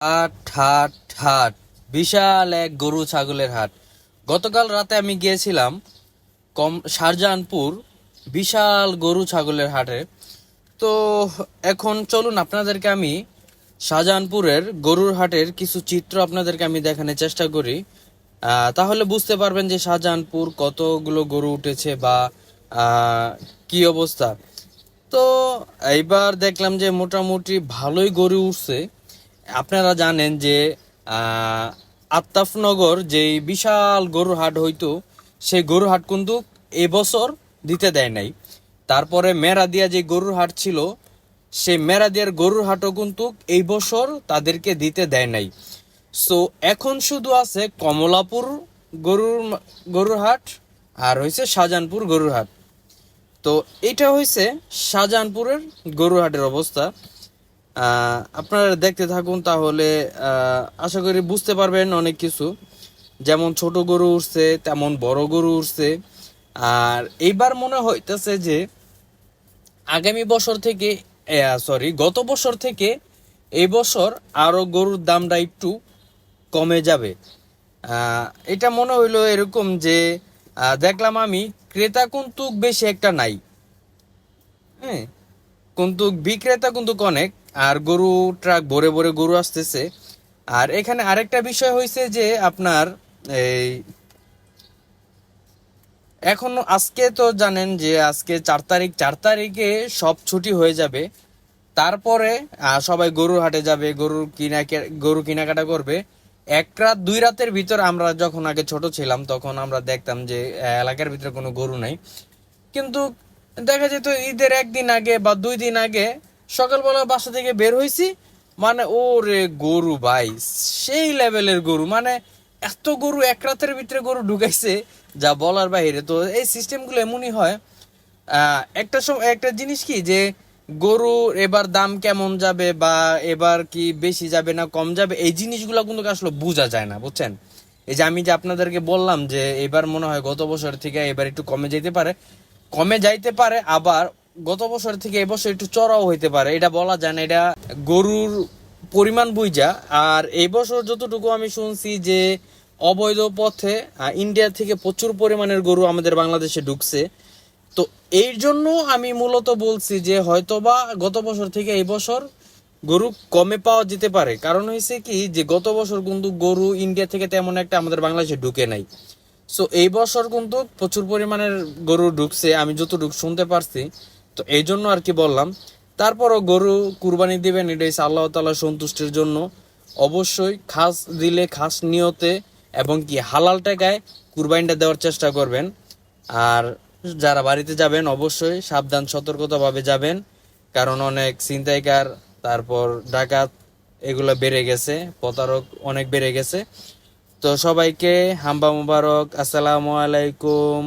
হাট হাট হাট বিশাল এক গরু ছাগলের হাট। গতকাল রাতে আমি গিয়েছিলাম কম শাহজাহানপুর বিশাল গরু ছাগলের হাটে। তো এখন চলুন, আপনাদেরকে আমি শাহজাহানপুরের গরুর হাটের কিছু চিত্র আপনাদেরকে আমি দেখানোর চেষ্টা করি। তাহলে বুঝতে পারবেন যে শাহজাহানপুর কতগুলো গরু উঠেছে বা কি অবস্থা। তো এইবার দেখলাম যে মোটামুটি ভালোই গরু উঠছে। আপনারা জানেন যে আত্তাফনগর যে বিশাল গরুর হাট হইতো সেই গরুর হাট কিন্তু এবছর দিতে দেয় নাই। তারপরে মেরাদিয়া যে গরুর হাট ছিল সেই মেরাদিয়ার গরুর হাটও কিন্তু এই বছর তাদেরকে দিতে দেয় নাই। সো, এখন শুধু আছে কমলাপুর গরুর গরুর হাট আর হয়েছে শাহজাহানপুর গরুর হাট তো, এটা হয়েছে শাহজাহানপুরের গরুর হাটের অবস্থা। আপনারা দেখতে থাকুন তাহলে আশা করি বুঝতে পারবেন অনেক কিছু। যেমন ছোট গরু উঠছে তেমন বড় গরু উঠছে আর এইবার মনে হইতেছে যে, আগামী বছর থেকে সরি গত বছর থেকে এই বছর আরও গরুর দামটা একটু কমে যাবে। এটা মনে হইল এরকম যে দেখলাম আমি, ক্রেতা কিন্তু বেশি একটা নাই। হ্যাঁ কিন্তু বিক্রেতা কিন্তু অনেক। আর গরু ট্রাক ভরে ভরে গরু আসতেছে। আর এখানে আরেকটা বিষয় হয়েছে যে আপনার এই এখন আজকে তো জানেন যে আজকে চার তারিখ, চার তারিখে সব ছুটি হয়ে যাবে। তারপরে সবাই গরুর হাটে যাবে, গরুর কিনা গরু কেনাকাটা করবে। এক রাত, দুই রাতের ভিতর আমরা যখন আগে ছোট ছিলাম, তখন আমরা দেখতাম যে এলাকার ভিতরে কোনো গরু নাই। কিন্তু দেখা যেত ঈদের একদিন আগে বা দুই দিন আগে সকালবেলা বাসা থেকে বের হয়েছি মানে ও রে গরু ভাই, সেই লেভেলের গরু মানে এত গরু, এক রাতের ভিতরে গরু ঢুকাইছে, যা বলার বাইরে। তো এই সিস্টেমগুলো এমনই হয় একটা সময় একটা জিনিস কি যে গরুর এবার দাম কেমন যাবে বা এবার কি বেশি যাবে না কম যাবে, এই জিনিসগুলো কিন্তু আসলে বোঝা যায় না, বুঝছেন? এই যে আমি যে আপনাদেরকে বললাম যে এবার মনে হয় গত বছর থেকে এবার একটু কমে যেতে পারে, কমে যাইতে পারে, আবার গত বছর থেকে এবছর একটু চড়াও হইতে পারে, এটা বলা যায় না, এটা গরুর পরিমাণ বুঝা আর এই বছর যতটুকু আমি শুনছি যে অবৈধ পথে ইন্ডিয়া থেকে প্রচুর পরিমাণের গরু আমাদের বাংলাদেশে ঢুকছে। তো এই জন্য আমি মূলত বলছি যে হয়তোবা গত বছর থেকে এই বছর গরু কমে পাওয়া যেতে পারে। কারণ হয়েছে কি যে গত বছর কিন্তু গরু ইন্ডিয়া থেকে তেমন একটা আমাদের বাংলাদেশে ঢুকে নাই। সো এই বছর কিন্তু প্রচুর পরিমাণের গরু ঢুকছে, আমি যতটুকু শুনতে পারছি। তো এই জন্য আর কি বললাম। তারপরও গরু কুরবানি দিবেন, এটা আল্লাহ তালা সন্তুষ্টির জন্য। অবশ্যই খাস দিলে খাস নিয়তে এবং কি হালাল টাকায় কুরবানিটা দেওয়ার চেষ্টা করবেন। আর যারা বাড়িতে যাবেন, অবশ্যই সাবধান, সতর্কতাভাবে যাবেন। কারণ অনেক ছিনতাইকার, তারপর ডাকাত, এগুলো বেড়ে গেছে, প্রতারক অনেক বেড়ে গেছে। তো সবাইকে হাম্বা মুবারক, আসসালামু আলাইকুম।